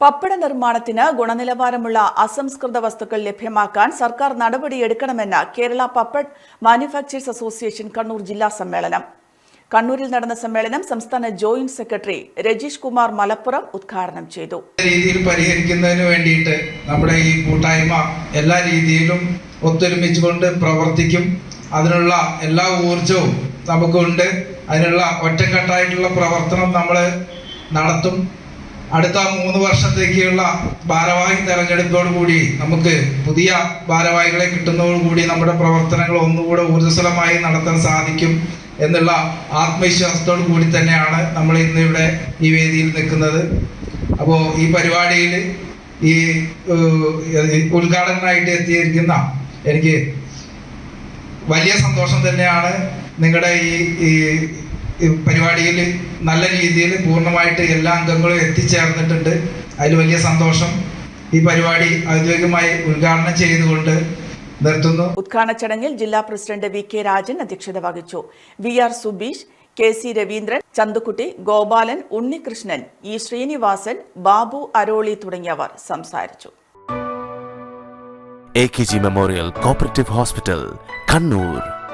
പപ്പട നിർമ്മാണത്തിന് ഗുണനിലവാരമുള്ള അസംസ്കൃത വസ്തുക്കൾ ലഭ്യമാക്കാൻ സർക്കാർ നടപടിയെടുക്കണമെന്ന് കേരള പപ്പട് മാനുഫാക്ചേഴ്സ് അസോസിയേഷൻ കണ്ണൂർ ജില്ലാ സമ്മേളനം. കണ്ണൂരിൽ നടന്ന സമ്മേളനം സംസ്ഥാന ജോയിന്റ് സെക്രട്ടറി രജീഷ് കുമാർ മലപ്പുറം ഉദ്ഘാടനം ചെയ്തു. രീതിയിൽ പരിഹരിക്കുന്നതിന് വേണ്ടിയിട്ട് നമ്മുടെ ഈ കൂട്ടായ്മ എല്ലാ രീതിയിലും ഒത്തൊരുമിച്ചുകൊണ്ട് പ്രവർത്തിക്കും. അതിനുള്ള എല്ലാ ഊർജവും നമുക്കുണ്ട്. അതിനുള്ള ഒറ്റക്കെട്ടായിട്ടുള്ള പ്രവർത്തനം നമ്മൾ നടത്തും. അടുത്ത മൂന്ന് വർഷത്തേക്കുള്ള ഭാരവാഹി തെരഞ്ഞെടുപ്പോടുകൂടി നമുക്ക് പുതിയ ഭാരവാഹികളെ കിട്ടുന്നതോടുകൂടി നമ്മുടെ പ്രവർത്തനങ്ങൾ ഒന്നുകൂടെ ഊർജസ്വലമായി നടത്താൻ സാധിക്കും എന്നുള്ള ആത്മവിശ്വാസത്തോടു കൂടി തന്നെയാണ് നമ്മൾ ഇന്ന് ഇവിടെ ഈ വേദിയിൽ നിൽക്കുന്നത്. അപ്പോൾ ഈ പരിപാടിയിൽ ഈ ഉദ്ഘാടകനായിട്ട് എത്തിയിരിക്കുന്ന എനിക്ക് വലിയ സന്തോഷം തന്നെയാണ് നിങ്ങളുടെ ഈ പരിപാടിയിൽ നല്ല രീതിയിൽ പൂർണമായിട്ട് എല്ലാ അംഗങ്ങളും എത്തിച്ചേർന്നിട്ടുണ്ട്. അതിൽ വലിയ സന്തോഷം. ഈ പരിപാടി ഔദ്യോഗികമായി ഉദ്ഘാടനം ചെയ്തുകൊണ്ട് നിർത്തുന്നു. ഉദ്ഘാടന ചടങ്ങിൽ ജില്ലാ പ്രസിഡന്റ് വി കെ രാജൻ അധ്യക്ഷത വഹിച്ചു. V R Subeesh K C Raveendran Chanthukutty Gopalan Unnikrishnan E Sreenivasan Babu Aroli തുടങ്ങിയവർ സംസാരിച്ചു. A K G memorial cooperative hospital Kannur